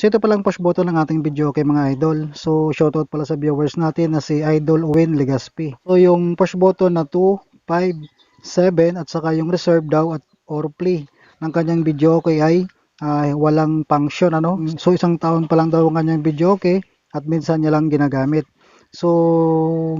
So ito palang push button ng ating video kay mga idol. So shoutout pala sa viewers natin na si Idol Owen Legaspi. So yung push button na 2, 5, 7 at saka yung reserve daw at or play ng kanyang video okay ay ah, walang function ano. So isang taon pa lang daw ang kanyang video okay at minsan niya lang ginagamit. So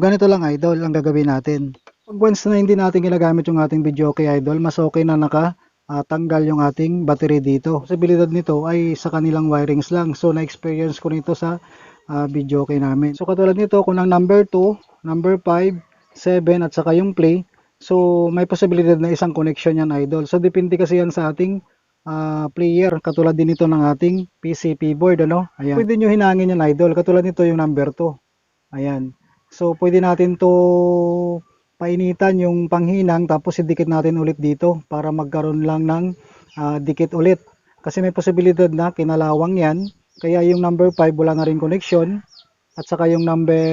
ganito lang idol ang gagawin natin. Pag once na hindi natin ginagamit yung ating video okay idol, mas okay na naka ah, tanggal yung ating battery dito. Posibilidad nito ay sa kanilang wirings lang. So na-experience ko nito sa ah, video kay namin. So katulad nito kung ang number 2, number 5, 7 at saka yung play. So may posibilidad na isang connection yan idol. So depende kasi yan sa ating ah, player. Katulad din ito ng ating PCP board ano. Ayan. Pwede nyo hinangin yan idol. Katulad nito yung number 2. Ayan. So pwede natin to painitan yung panghinang tapos idikit natin ulit dito para magkaroon lang ng ah, dikit ulit. Kasi may posibilidad na kinalawang yan. Kaya yung number 5 wala na rin connection. At saka yung number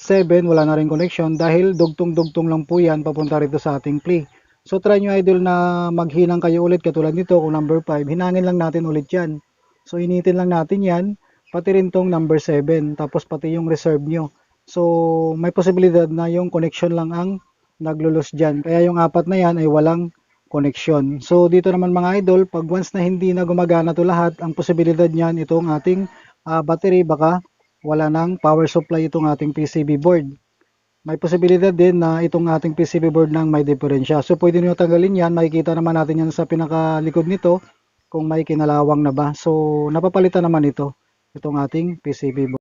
7 wala na rin connection dahil dugtong-dugtong lang po yan papunta rito sa ating play. So try nyo idol na maghinang kayo ulit katulad nito kung number 5. Hinangin lang natin ulit yan. So initin lang natin yan pati rin tong number 7 tapos pati yung reserve nyo. So, may posibilidad na yung connection lang ang naglulos dyan. Kaya yung apat na yan ay walang connection. So, dito naman mga idol, pag once na hindi na gumagana to lahat, ang posibilidad niyan itong ating ah, battery, baka wala nang power supply itong ating PCB board. May posibilidad din na itong ating PCB board nang may diferensya. So, pwede nyo tanggalin yan. Makikita naman natin yan sa pinakalikod nito kung may kinalawang na ba. So, napapalitan naman ito, itong ating PCB board.